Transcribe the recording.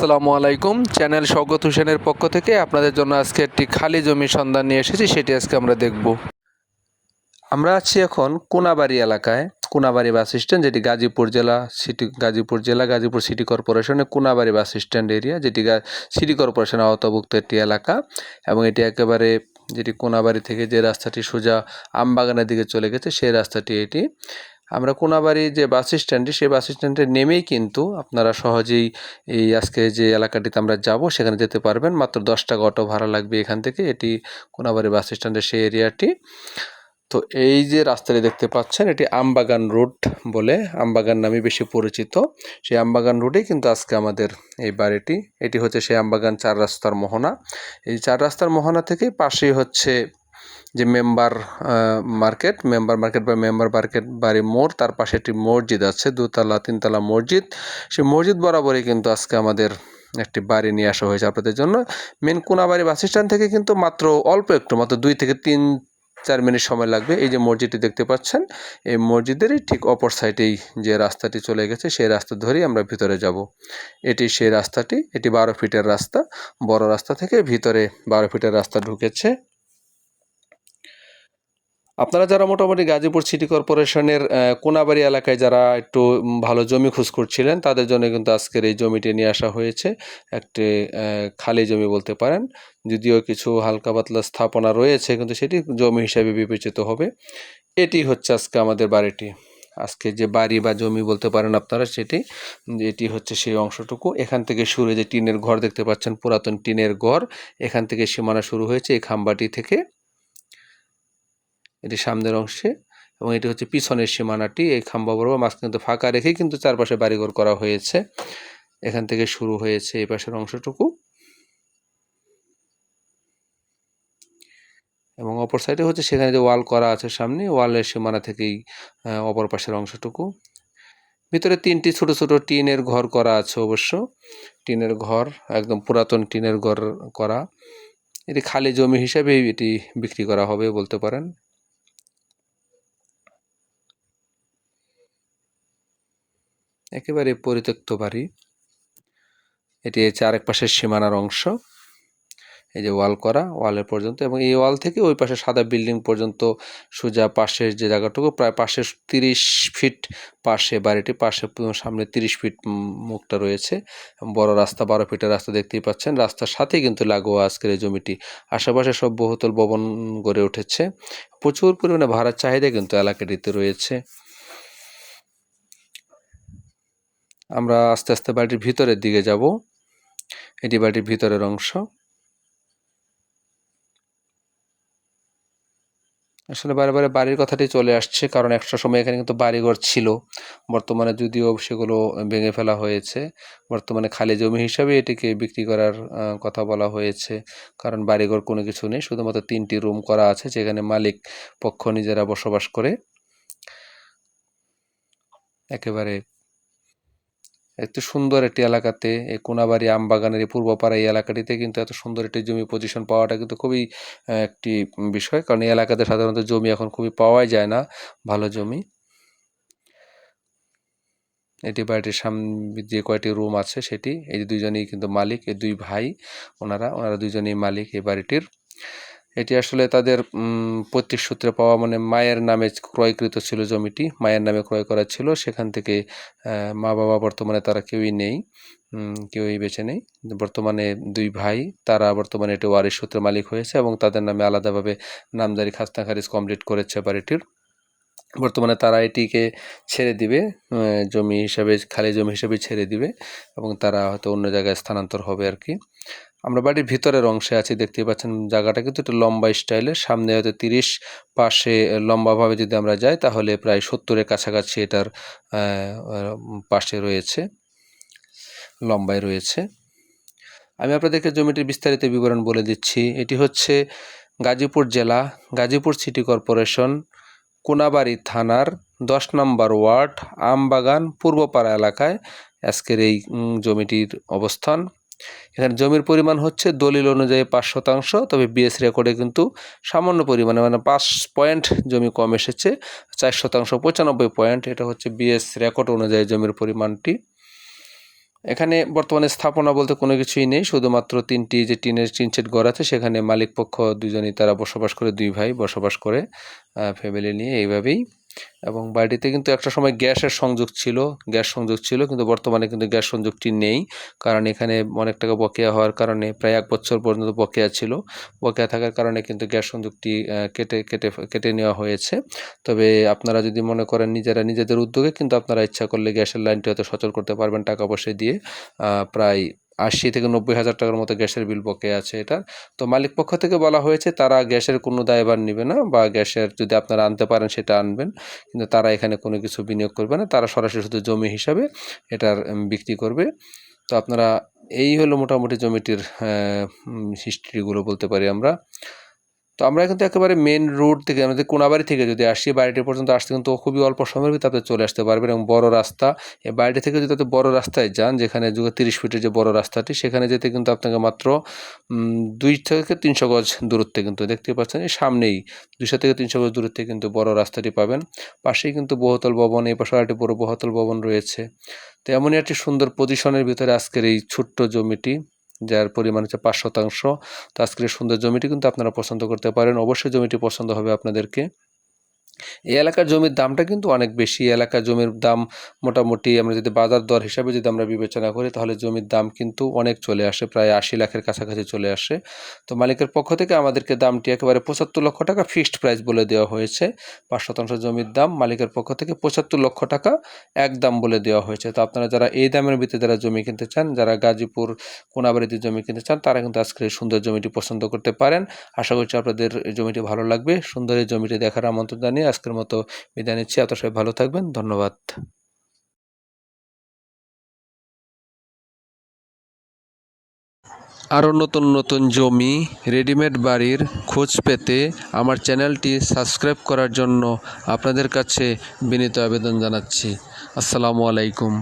আসসালামু আলাইকুম। চ্যানেল স্বগত হোসেনের পক্ষ থেকে আপনাদের জন্য আজকে একটি খালি জমি সন্ধান নিয়ে এসেছি, সেটি আজকে আমরা দেখব। আমরা আছি এখন কোনাবাড়ি এলাকায়, কোনাবাড়ি বাস স্ট্যান্ড, যেটি গাজীপুর জেলা সিটি, গাজীপুর জেলা, গাজীপুর সিটি কর্পোরেশনের কোনাবাড়ি বাস স্ট্যান্ড এরিয়া, যেটি সিটি কর্পোরেশনের আওতাভুক্ত একটি এলাকা, এবং এটি একেবারে যেটি কোনাবাড়ি থেকে যে রাস্তাটি সোজা আমবাগানের দিকে চলে গেছে, সেই রাস্তাটি এটি। আমরা কোনাবাড়ি যে বাস স্ট্যান্ডটি, সেই বাস স্ট্যান্ডে নেমেই কিন্তু আপনারা সহজেই এই আজকে যে এলাকাটিতে আমরা যাব, সেখানে যেতে পারবেন। মাত্র দশ টাকা অটো ভাড়া লাগবে এখান থেকে। এটি কোনাবাড়ি বাস স্ট্যান্ডের সেই এরিয়াটি। তো এই যে রাস্তাটি দেখতে পাচ্ছেন, এটি আমবাগান রোড বলে আমবাগান নামে বেশি পরিচিত। সেই আমবাগান রোডেই কিন্তু আজকে আমাদের এই বাড়িটি। এটি হচ্ছে সেই আমবাগান চার রাস্তার মোহনা। এই চার রাস্তার মোহনা থেকে পাশেই হচ্ছে যে মেম্বার মার্কেট মেম্বার মার্কেট বা মেম্বার মার্কেট বাড়ি মোড়, তার পাশে একটি মসজিদ আছে, দুতলা, তিনতলা মসজিদ। সেই মসজিদ বরাবরই কিন্তু আজকে আমাদের একটি বাড়ি নিয়ে আসা হয়েছে আপনাদের জন্য। মেন কোনাবাড়ি বাস স্ট্যান্ড থেকে কিন্তু মাত্র অল্প একটু, মাত্র দুই থেকে তিন, চার মিনিট সময় লাগবে। এই যে মসজিদটি দেখতে পাচ্ছেন, এই মসজিদেরই ঠিক অপর সাইডেই যে রাস্তাটি চলে গেছে, সেই রাস্তা ধরেই আমরা ভিতরে যাব। এটি সেই রাস্তাটি, এটি বারো ফিটের রাস্তা, বড় রাস্তা থেকে ভিতরে বারো ফিটের রাস্তা ঢুকেছে। আপনারা যারা মোটামুটি গাজীপুর সিটি কর্পোরেশনের কোনাবাড়ি এলাকায় যারা একটু ভালো জমি খোঁজ করছিলেন, তাদের জন্য কিন্তু আজকের এই জমিটি নিয়ে আসা হয়েছে। একটি খালি জমি বলতে পারেন, যদিও কিছু হালকা পাতলা স্থাপনা রয়েছে, কিন্তু সেটি জমি হিসাবে বিবেচিত হবে। এটি হচ্ছে আজকে আমাদের বাড়িটি। আজকে যে বাড়ি বা জমি বলতে পারেন আপনারা সেটি, এটি হচ্ছে সেই অংশটুকু। এখান থেকে শুরু যে টিনের ঘর দেখতে পাচ্ছেন, পুরাতন টিনের ঘর। এখান থেকে সীমানা শুরু হয়েছে এই খাম্বাটি থেকে। এটি সামনের অংশে এবং এটি হচ্ছে পিছনের সীমানাটি। এই খাম্বা বরাবর মাঝখানে কিন্তু ফাঁকা রেখেই কিন্তু চারপাশে বাড়িঘর করা হয়েছে। এখান থেকে শুরু হয়েছে এই পাশের অংশটুকু। এবং অপর সাইডে হচ্ছে সেখানে যে ওয়াল করা আছে সামনে, ওয়ালের সীমানা থেকেই অপর পাশের অংশটুকু। ভিতরে তিনটি ছোট ছোট টিনের ঘর করা আছে অবশ্য। টিনের ঘর, একদম পুরাতন টিনের ঘর করা। এটি খালি জমি হিসেবে এটি বিক্রি করা হবে বলতে পারেন। একেবারে পরিত্যক্ত বাড়ি। এটি হচ্ছে আরেক পাশের সীমানার অংশ। এই যে ওয়াল করা, ওয়ালের পর্যন্ত এবং এই ওয়াল থেকে ওই পাশে সাদা বিল্ডিং পর্যন্ত সোজা পাশের যে জায়গাটুকু, প্রায় পাশে তিরিশ ফিট পাশে বাড়িটি পাশে সামনে তিরিশ ফিট মুখটা রয়েছে। বড় রাস্তা, বারো ফিটের রাস্তা দেখতেই পাচ্ছেন। রাস্তার সাথেই কিন্তু লাগোয়া আজকের এই জমিটি। আশেপাশে সব বহুতল ভবন গড়ে উঠেছে। প্রচুর পরিমাণে ভাড়ার চাহিদা কিন্তু এলাকাটিতে রয়েছে। আমরা আস্তে আস্তে বাড়িটির ভিতরের দিকে যাব। এটি বাড়ির ভিতরের অংশ। আসলে বারে বারে বাড়ির কথাটি চলে আসছে, কারণ একটা সময় এখানে কিন্তু বাড়িঘর ছিল। বর্তমানে যদিও সেগুলো ভেঙে ফেলা হয়েছে, বর্তমানে খালি জমি হিসাবে এটিকে বিক্রি করার কথা বলা হয়েছে। কারণ বাড়িঘর কোনো কিছু নেই, শুধুমাত্র তিনটি রুম করা আছে, যেখানে মালিক পক্ষ নিজেরা বসবাস করে। একেবারে এত সুন্দর একটি এলাকাতে, এই কোনাবাড়ি আমবাগানের এই পূর্বপাড়া এই এলাকাটিতে কিন্তু এত সুন্দর একটি জমি পজিশন পাওয়াটা কিন্তু খুবই একটি বিষয়। কারণ এই এলাকাতে সাধারণত জমি এখন খুবই পাওয়াই যায় না, ভালো জমি। এটি বাড়িটির সামনে যে কয়টি রুম আছে সেটি, এই দুইজনই কিন্তু মালিক, এই দুই ভাই, ওনারা ওনারা দুইজনই মালিক এই বাড়িটির। এটি আসলে তাদের পৈতৃক সূত্রে পাওয়া মানে মায়ের নামে ক্রয়কৃত ছিল জমিটি, মায়ের নামে ক্রয় করা ছিল। সেখান থেকে মা বাবা বর্তমানে তারা কেউই নেই কেউই বেঁচে নেই। বর্তমানে দুই ভাই, তারা বর্তমানে এটি ওয়ারিশ সূত্রে মালিক হয়েছে এবং তাদের নামে আলাদাভাবে নামদারি খাস্তা খারিজ কমপ্লিট করেছে বাড়িটির। বর্তমানে তারা এটিকে ছেড়ে দিবে জমি হিসাবে, খালি জমি হিসাবে ছেড়ে দিবে এবং তারা হয়তো অন্য জায়গায় স্থানান্তর হবে আর কি। আমরা বাড়ির ভিতরের অংশে আছি দেখতে পাচ্ছেন জায়গাটা কিন্তু একটু লম্বা স্টাইলের, সামনে হয়তো তিরিশ, পাশে লম্বাভাবে যদি আমরা যাই তাহলে প্রায় সত্তরের কাছাকাছি এটার পাশে রয়েছে, লম্বায় রয়েছে। আমি আপনাদেরকে জমিটির বিস্তারিত বিবরণ বলে দিচ্ছি। এটি হচ্ছে গাজীপুর জেলা, গাজীপুর সিটি কর্পোরেশন, কোনাবাড়ি থানার দশ নম্বর ওয়ার্ড, আমবাগান, পূর্বপাড়া এলাকায় আজকের এই জমিটির অবস্থান। এখানে জমির পরিমাণ হচ্ছে দলিল অনুযায়ী পাঁচ শতাংশ, তবে বিএস রেকর্ডে কিন্তু সামান্য পরিমাণে মানে পাঁচ পয়েন্ট জমি কম এসেছে, চার শতাংশ, পঁচানব্বই পয়েন্ট এটা হচ্ছে বিএস রেকর্ড অনুযায়ী জমির পরিমাণটি। এখানে বর্তমানে স্থাপনা বলতে কোনো কিছুই নেই, শুধুমাত্র তিনটি যে টিনের টিন সেট ঘর আছে, সেখানে মালিক পক্ষ দুজনই তারা বসবাস করে, দুই ভাই বসবাস করে ফ্যামিলি নিয়ে, এইভাবেই। এবং বাড়িতে কিন্তু একটা সময় গ্যাসের সংযোগ ছিল, গ্যাস সংযোগ ছিল, কিন্তু বর্তমানে কিন্তু গ্যাস সংযোগটি নেই। কারণ এখানে অনেক টাকা বকেয়া হওয়ার কারণে প্রায় এক বছর পর্যন্ত বকেয়া ছিল। বকেয়া থাকার কারণে কিন্তু গ্যাস সংযোগটি কেটে কেটে কেটে নেওয়া হয়েছে। তবে আপনারা যদি মনে করেন নিজেরা নিজেদের উদ্যোগে কিন্তু আপনারা ইচ্ছা করলে গ্যাসের লাইনটি হয়তো সচল করতে পারবেন টাকা পয়সা দিয়ে প্রায় আশি থেকে নব্বই হাজার টাকার মতো গ্যাসের বিল বকেয়া আছে এটা। তো মালিক পক্ষ থেকে বলা হয়েছে, তারা গ্যাসের কোনো দায়ভার নেবে না বা গ্যাসের যদি আপনারা আনতে পারেন সেটা আনবেন। কিন্তু তারা এখানে কোনো কিছু বিনিয়োগ করবে না, তারা সরাসরি শুধু জমি হিসাবে এটার বিক্রি করবে। তো আপনারা, এই হলো মোটামুটি জমিটির হিস্ট্রিগুলো বলতে পারি আমরা। তো আমরা কিন্তু একেবারে মেন রোড থেকে, আমাদের কোনাবাড়ি থেকে যদি আসি বাড়িটি পর্যন্ত আসতে কিন্তু খুবই অল্প সময়ের ভিতরে আপনি চলে আসতে পারবেন এবং বড় রাস্তা। এই বাড়িটি থেকে যদি আপনি বড় রাস্তায় যান, যেখানে যুগে তিরিশ ফিটের যে বড় রাস্তাটি, সেখানে যেতে কিন্তু আপনাকে মাত্র দুই থেকে তিনশো গজ দূরত্বে কিন্তু দেখতে পাচ্ছেন, এই সামনেই দুশো থেকে তিনশো গজ দূরত্বে কিন্তু বড় রাস্তাটি পাবেন। পাশেই কিন্তু বহুতল ভবন, এই পাশে একটি বড় বহুতল ভবন রয়েছে। তো এমনই একটি সুন্দর পজিশনের ভিতরে আজকের এই ছোট্ট জমিটি। যার পরিমাণ হচ্ছে পাঁচ শতাংশ। তো আজকের সুন্দর জমিটি কিন্তু আপনারা পছন্দ করতে পারেন। অবশ্যই জমিটি পছন্দ হবে আপনাদেরকে। এই এলাকার জমির দামটা কিন্তু অনেক বেশি। এলাকার জমির দাম মোটামুটি আমরা যদি বাজার দর হিসাবে যদি আমরা বিবেচনা করি, তাহলে জমির দাম কিন্তু অনেক চলে আসে, প্রায় আশি লাখের কাছাকাছি চলে আসে। তো মালিকের পক্ষ থেকে আমাদেরকে দামটি একেবারে পঁচাত্তর লক্ষ টাকা ফিক্সড প্রাইস বলে দেওয়া হয়েছে। পাঁচ শতাংশ জমির দাম মালিকের পক্ষ থেকে পঁচাত্তর লক্ষ টাকা এক দাম বলে দেওয়া হয়েছে। তো আপনারা যারা এই দামের ভিতরে যারা জমি কিনতে চান, যারা গাজীপুর কোনাবাড়িতে জমি কিনতে চান, তারা কিন্তু আজকের এই সুন্দর জমিটি পছন্দ করতে পারেন। আশা করছি আপনাদের জমিটি ভালো লাগবে। সুন্দর এই জমিটি দেখার আমন্ত্রণ জানিয়ে আজকের মতো বিদায় নিচ্ছি। আপনার সবাই ভালো থাকবেন। ধন্যবাদ। আরও নতুন নতুন জমি, রেডিমেড বাড়ির খোঁজ পেতে আমার চ্যানেলটি সাবস্ক্রাইব করার জন্য আপনাদের কাছে বিনীত আবেদন জানাচ্ছি। আসসালামু আলাইকুম।